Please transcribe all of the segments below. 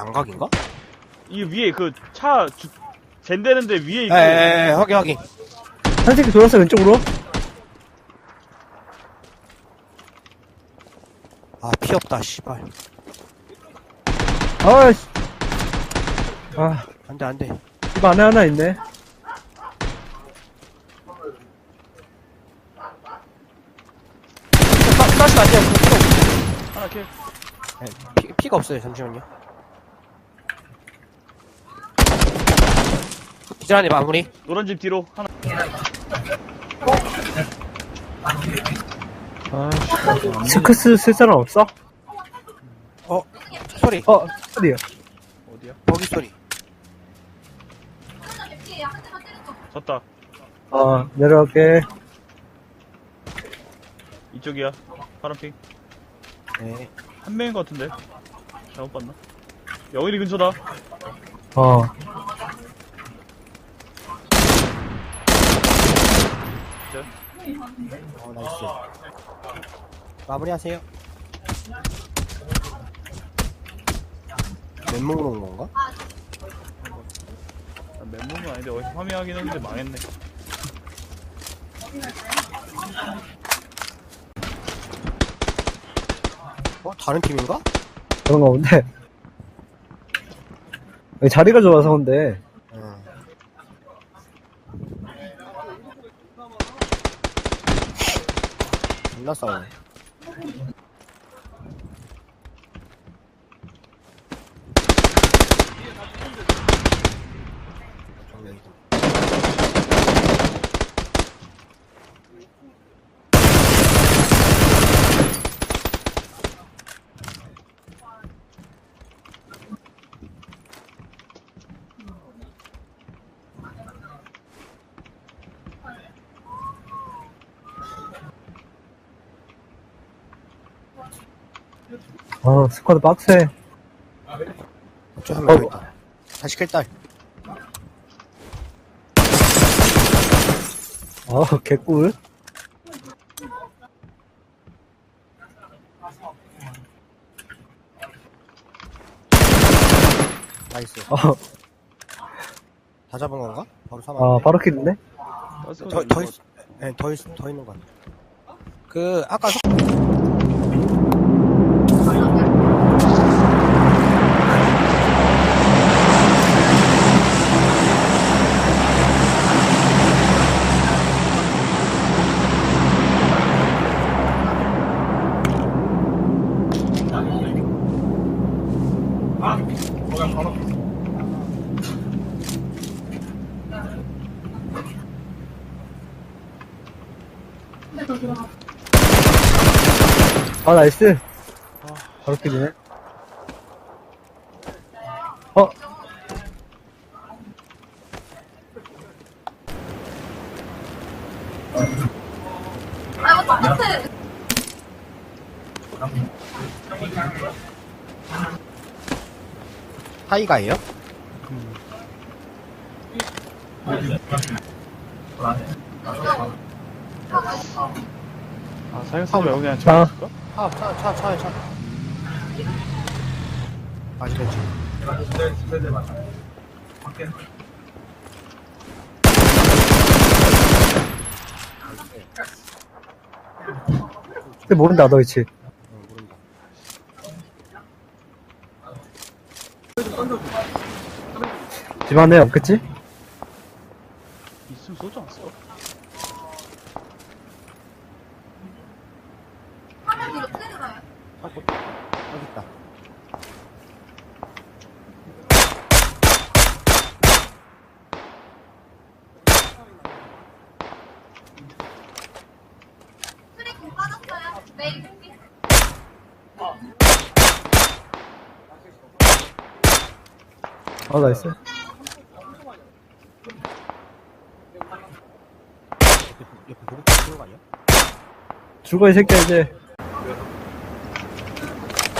양각인가? 이 위에 그 차 젠되는데 위에 있고 에에에 확인 확인 한 새끼 돌았어, 왼쪽으로. 아 피 없다 씨발 아씨. 아, 안돼 안돼 집 안에 하나 있네. 다시 안돼 하나 킬 피, 피가 없어요 잠시만요 기자님 마무리 노란 집 뒤로 하나 스크스 쓸 사람 없어? 어 소리 어, 어디요? 어디야? 버기 소리 졌다 어, 내려갈게. 이쪽이야 파란핑 네 한 명인 것 같은데 잘못 봤나? 영일이 근처다 어. 어, 나이스. 마무리하세요. 맨몸으로 온 건가? 난 맨몸은 아닌데 어디서 파밍하긴 했는데 망했네 어? 다른 팀인가? 그런가 본데. 자리가 좋아서 근데. 응. 존나 싸우네. 정면이다. 어, 스쿼드 빡세. 저한명 더 있다. 다시 킬딸. 어, 개꿀. 나이스. 어, 다 잡은 건가? 바로 사망. 아, 바로 킬인데? 더, 더, 있, 네, 더, 있, 더 있는 것 같아. 그, 아까 석... 아, 나이스. 바로 킬이네. 어, 하이가예요? 아 사격사 말고 그냥 자. 저 차, 차, 차, 차에 차. 아시겠지? 근데 모른다, 너 위치. 응, 모른다. 집 안에 없겠지? 있으면 쏘지 않았어? 여기 있다. 트래킹 빠졌어요. 매일 준비. 아, 나이스. 옆에, 보급 아니야? 죽어, 이 새끼야, 이제.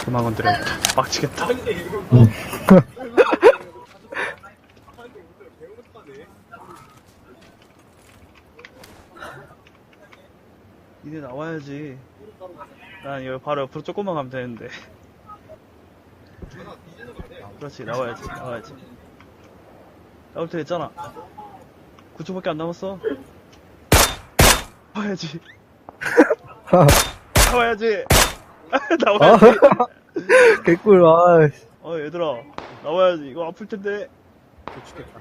그만 건드려 빡치겠다 니네 나와야지 난 여기 바로 옆으로 조금만 가면 되는데. 그렇지 나와야지 나와야지. 나올 때 됐잖아. 9초밖에 안 남았어. 나와야지. 나와야지. 아, 나와야지. 개꿀, 아, 어 얘들아 나와야지. 이거 아플 텐데. 죽겠다.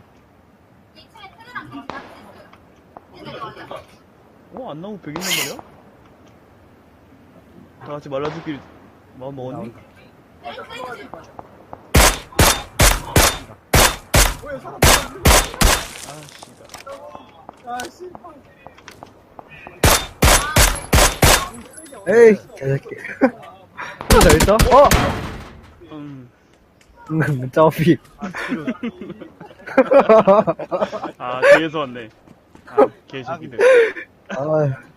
어 안 나오고 100인단 말이야? 다 같이 말라주길 마음 먹었니? 아 씨발 에이, 개새끼. 또 재밌다? 어! 음 음, 점피. 아, 뒤에서 왔네. 아, 개새끼들. 아,